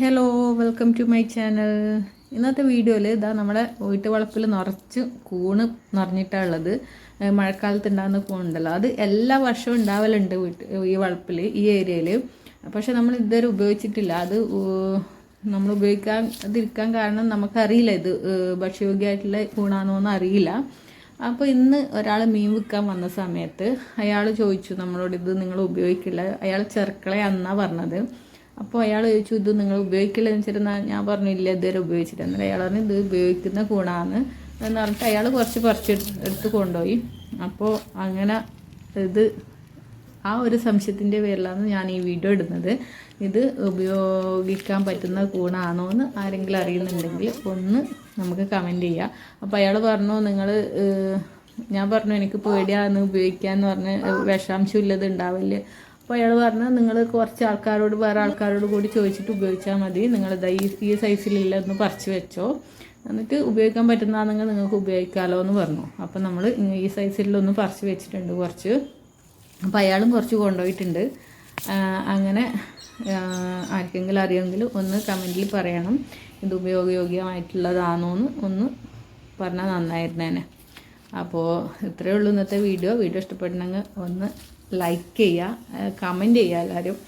Hello welcome to my channel ഇന്നത്തെ വീഡിയോയിൽ ഇതാ നമ്മുടെ വീട്ടു വളപ്പിൽ നിറച്ച് കൂണ് നിറഞ്ഞിട്ടാണ് ഉള്ളത്. മഴക്കാലത്ത് ഉണ്ടാകുന്ന കൂണുണ്ടല്ലോ. അത് എല്ലാ വർഷവും ഉണ്ടാവലുണ്ട് വീട്ട് ഈ വളപ്പിൽ ഈ ഏരിയയിൽ പക്ഷെ നമ്മൾ ഇതുവരെ ഉപയോഗിച്ചിട്ടില്ല. അത് നമ്മൾ ഉപയോഗിക്കാൻ അതിരിക്കാൻ കാരണം നമുക്കറിയില്ല ഇത് ഭക്ഷ്യയോഗ്യമായിട്ടുള്ള കൂണാണോന്ന് അറിയില്ല. അപ്പോൾ ഇന്ന് ഒരാൾ മീൻ വിൽക്കാൻ വന്ന സമയത്ത് അയാൾ ചോദിച്ചു നമ്മളോട് ഇത് നിങ്ങൾ ഉപയോഗിക്കില്ല? അയാൾ ചെറുക്കളെ പറഞ്ഞത്. അപ്പോൾ അയാൾ ചോദിച്ചു ഇത് നിങ്ങൾ ഉപയോഗിക്കില്ല എന്ന് വെച്ചിരുന്ന ഞാൻ- പറഞ്ഞു ഇല്ല ഇതുവരെ ഉപയോഗിച്ചിട്ട് എന്നാൽ അയാൾ പറഞ്ഞു ഇത് ഉപയോഗിക്കുന്ന കൂണാന്ന്. എന്ന് പറഞ്ഞിട്ട് അയാൾ കുറച്ച് കുറച്ച് എടുത്ത് കൊണ്ടുപോയി. അപ്പോൾ അങ്ങനെ ഇത് ആ ഒരു സംശയത്തിന്റെ പേരിലാണ് ഞാൻ ഈ വീഡിയോ ഇടുന്നത്. ഇത് ഉപയോഗിക്കാൻ പറ്റുന്ന കൂണാണോ എന്ന് ആരെങ്കിലും അറിയുന്നുണ്ടെങ്കിൽ ഒന്ന് നമുക്ക് കമന്റ് ചെയ്യാം. അപ്പോൾ അയാൾ പറഞ്ഞു നിങ്ങൾ ഞാൻ പറഞ്ഞു എനിക്ക് പേടിയാന്ന് ഉപയോഗിക്കാന്ന് പറഞ്ഞ് വിഷാംശം ഇല്ലത് ഉണ്ടാവില്ലേ അപ്പോൾ അയാൾ പറഞ്ഞു നിങ്ങൾ കുറച്ച് ആൾക്കാരോട് വേറെ ആൾക്കാരോട് കൂടി ചോദിച്ചിട്ട് ഉപയോഗിച്ചാൽ മതി. നിങ്ങൾ ഈ ഈ സൈസിലില്ല ഒന്ന് പറിച്ച് വെച്ചോ. എന്നിട്ട് ഉപയോഗിക്കാൻ പറ്റുന്നതാണെങ്കിൽ നിങ്ങൾക്ക് ഉപയോഗിക്കാമല്ലോ എന്ന് പറഞ്ഞു. അപ്പോൾ നമ്മൾ ഈ സൈസിലൊന്ന് പറിച്ച് വെച്ചിട്ടുണ്ട് കുറച്ച്. അപ്പോൾ അയാളും കുറച്ച് കൊണ്ടുപോയിട്ടുണ്ട്. അങ്ങനെ ആർക്കെങ്കിലും അറിയുമെങ്കിൽ ഒന്ന് കമന്റിൽ പറയണം. ഇത് ഉപയോഗയോഗ്യമായിട്ടുള്ളതാണോ എന്ന് ഒന്ന് പറഞ്ഞാൽ നന്നായിരുന്നേനെ. അപ്പോൾ ഇത്രയേ ഉള്ളൂ ഇന്നത്തെ വീഡിയോ. വീഡിയോ ഇഷ്ടപ്പെടണമെങ്കിൽ ഒന്ന് ലൈക്ക് ചെയ്യുക കമന്റ് ചെയ്യുക എല്ലാവരും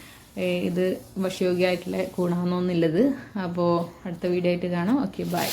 ഇത് ഭക്ഷ്യയോഗ്യമായിട്ടുള്ള ഗുണമാണെന്നൊന്നുമില്ലത് അപ്പോൾ അടുത്ത വീഡിയോ ആയിട്ട് കാണാം. Okay bye